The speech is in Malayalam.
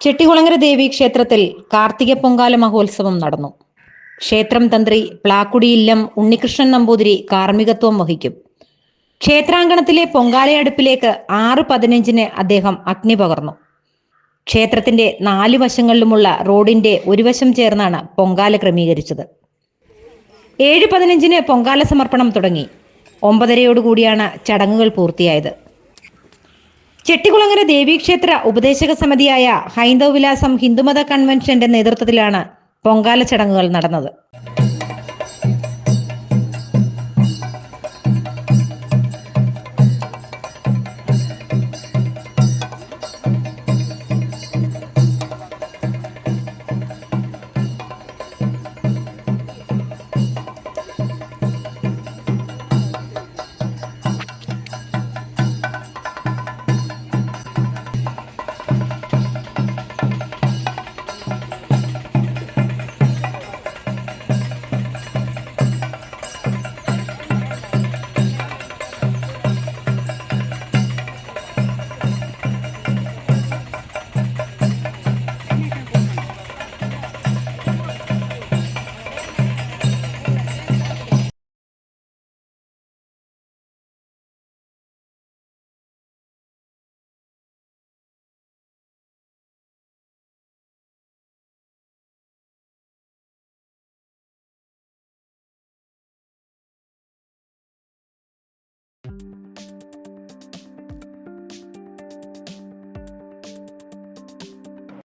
ചെട്ടികുളങ്ങര ദേവി ക്ഷേത്രത്തിൽ കാർത്തിക പൊങ്കാല മഹോത്സവം നടന്നു. ക്ഷേത്രം തന്ത്രി പ്ലാക്കുടി ഇല്ലം ഉണ്ണികൃഷ്ണൻ നമ്പൂതിരി കാർമ്മികത്വം വഹിക്കും. ക്ഷേത്രാങ്കണത്തിലെ പൊങ്കാലയടുപ്പിലേക്ക് ആറ് പതിനഞ്ചിന് അദ്ദേഹം അഗ്നി പകർന്നു. ക്ഷേത്രത്തിന്റെ നാല് വശങ്ങളിലുമുള്ള റോഡിന്റെ ഒരു വശം ചേർന്നാണ് പൊങ്കാല ക്രമീകരിച്ചത്. ഏഴ് പതിനഞ്ചിന് പൊങ്കാല സമർപ്പണം തുടങ്ങി. ഒമ്പതരയോടുകൂടിയാണ് ചടങ്ങുകൾ പൂർത്തിയായത്. ചെട്ടികുളങ്ങര ദേവീക്ഷേത്ര ഉപദേശക സമിതിയായ ഹൈന്ദവ വിലാസം ഹിന്ദുമത കൺവെൻഷന്റെ നേതൃത്വത്തിലാണ് പൊങ്കാല ചടങ്ങുകൾ നടന്നത്.